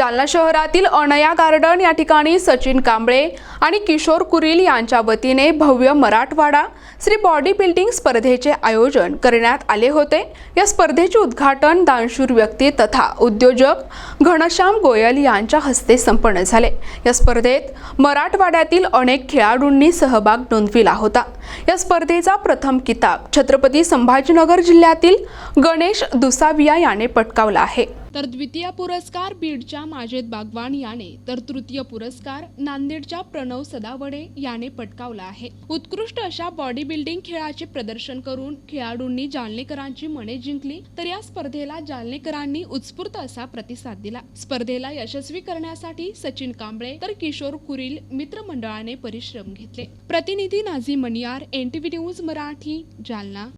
जालना शहरातील अनया गार्डन या ठिकाणी सचिन कांबळे आणि किशोर कुरील यांच्या वतीने भव्य मराठवाडा श्री बॉडी बिल्डिंग स्पर्धेचे आयोजन करण्यात आले होते. या स्पर्धेचे उद्घाटन दानशूर व्यक्ती तथा उद्योजक घनश्याम गोयल यांच्या हस्ते संपन्न झाले. या स्पर्धेत मराठवाड्यातील अनेक खेळाडूंनी सहभाग नोंदविला होता. या स्पर्धेचा प्रथम किताब छत्रपती संभाजीनगर जिल्ह्यातील गणेश दुसाविया याने पटकावला आहे. तर द्वितीय पुरस्कार बीडच्या माजेद बागवान याने तर तृतीय पुरस्कार नांदेडच्या प्रणव सदावडे याने पटकावला आहे. उत्कृष्ट अशा बॉडी बिल्डिंग खेळाचे प्रदर्शन करून खेळाडूंनी जालनेकरांची मने जिंकली तर या स्पर्धेला जालनेकरांनी उत्स्फूर्त असा प्रतिसाद दिला. स्पर्धेला यशस्वी करण्यासाठी सचिन कांबळे तर किशोर कुरील मित्रमंडळाने परिश्रम घेतले. प्रतिनिधी नाझी मनियार एनटीव्ही न्यूज मराठी जालना.